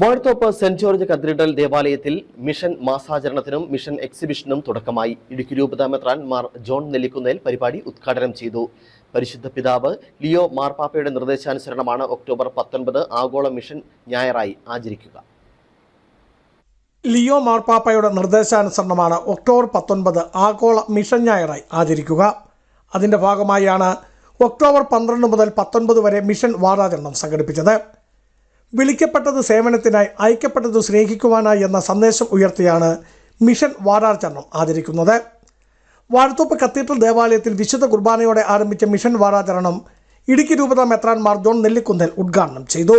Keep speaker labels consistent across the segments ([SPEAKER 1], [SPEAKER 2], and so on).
[SPEAKER 1] Vazhathope saint George cathedral ദേവാലയത്തിൽ mission മാസാചരണത്തിനും mission എക്സിബിഷനും തുടക്കമായി. ഇടുക്കി രൂപതാമെത്രാൻ മാർ ജോൺ നെല്ലിക്കുന്നേൽ പരിപാടി ഉദ്ഘാടനം ചെയ്തു. പരിശുദ്ധ പിതാവ് ലിയോ മാർപ്പാപ്പയുടെ നിർദ്ദേശാനുസരണമാണ് ഒക്ടോബർ പത്തൊൻപത് ആഗോള മിഷൻ ഞായറായി ആചരിക്കുക.
[SPEAKER 2] ലിയോ മാർപ്പാപ്പയുടെ നിർദ്ദേശാനുസരണമാണ് ഒക്ടോബർ പത്തൊൻപത് ആഗോള മിഷൻ ഞായറായി ആചരിക്കുക. അതിന്റെ ഭാഗമായാണ് ഒക്ടോബർ പന്ത്രണ്ട് മുതൽ പത്തൊൻപത് വരെ മിഷൻ വാരാചരണം സംഘടിപ്പിച്ചത്. വിളിക്കപ്പെട്ടത് സേവനത്തിനായി അയക്കപ്പെട്ടത് സ്നേഹിക്കുവാനായി എന്ന സന്ദേശം ഉയർത്തിയാണ് മിഷൻ വാരാചരണം ആചരിക്കുന്നത് വാഴത്തോപ്പ് കത്തീഡ്രൽ ദേവാലയത്തിൽ വിശുദ്ധ കുർബാനയോടെ ആരംഭിച്ച മിഷൻ വാരാചരണം ഇടുക്കി രൂപത മെത്രാൻമാർ ജോൺ നെല്ലിക്കുന്നൽ ഉദ്ഘാടനം ചെയ്തു.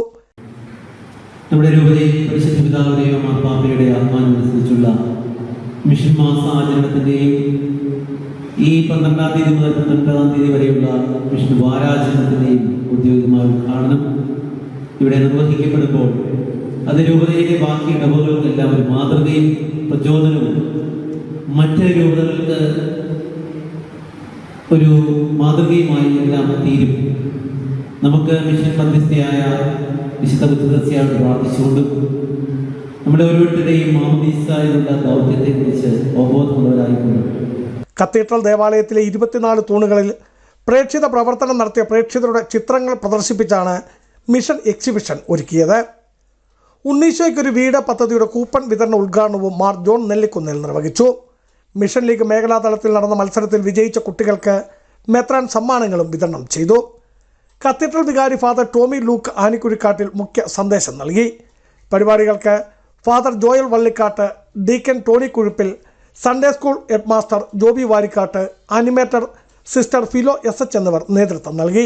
[SPEAKER 3] നമ്മുടെ മാർപ്പാപ്പയുടെ ആത്മാനുസരിച്ചുള്ള മിഷൻ മാസ ആചരണത്തിന്റെയും ഈ പന്ത്രണ്ടാം തീയതി മുതൽ പന്ത്രണ്ടാം തീയതി വരെയുള്ള മിഷൻ വാരാചരണത്തിന്റെയും ഔദ്യോഗികമായ ഉദ്ഘാടനം ഇവിടെ നിർവഹിക്കപ്പെടുമ്പോൾ അത് രൂപതയിലെ ബാക്കി ഇടവുകൾക്കെല്ലാം ഒരു മാതൃകയും പ്രചോദനവും മറ്റ് രൂപതകൾക്ക് ഒരു മാതൃകയുമായി എല്ലാം തീരും. നമുക്ക് മിഷൻ മധ്യസ്ഥയായ വിശുദ്ധ പ്രാർത്ഥിച്ചുകൊണ്ടും നമ്മുടെ ഓരോരുത്തരുടെയും മാമദീസായുള്ള ദൗത്യത്തെക്കുറിച്ച് അവബോധമുള്ളവരായിക്കൊണ്ടും
[SPEAKER 2] കത്തീഡ്രൽ ദേവാലയത്തിലെ ഇരുപത്തിനാല് തൂണുകളിൽ പ്രേക്ഷിത പ്രവർത്തനം നടത്തിയ പ്രേക്ഷിതരുടെ ചിത്രങ്ങൾ പ്രദർശിപ്പിച്ചാണ് മിഷൻ എക്സിബിഷൻ ഒരുക്കിയത്. ഉണ്ണീശോയ്ക്കൊരു വീട് പദ്ധതിയുടെ കൂപ്പൺ വിതരണ ഉദ്ഘാടനവും മാർ ജോൺ നെല്ലിക്കുന്നിൽ നിർവഹിച്ചു. മിഷൻ ലീഗ് മേഖലാ തലത്തിൽ നടന്ന മത്സരത്തിൽ വിജയിച്ച കുട്ടികൾക്ക് മെത്രാൻ സമ്മാനങ്ങളും വിതരണം ചെയ്തു. കത്തീഡ്രൽ വികാരി ഫാദർ ടോമി ലൂക്ക് ആനിക്കുഴിക്കാട്ടിൽ മുഖ്യ സന്ദേശം നൽകി. പരിപാടികൾക്ക് father Joel Vallikattu deacon Tony Kuzhuppil Sunday school head master Joby Varikattu animator sister Philo S H എന്നിവർ നേതൃത്വം നൽകി.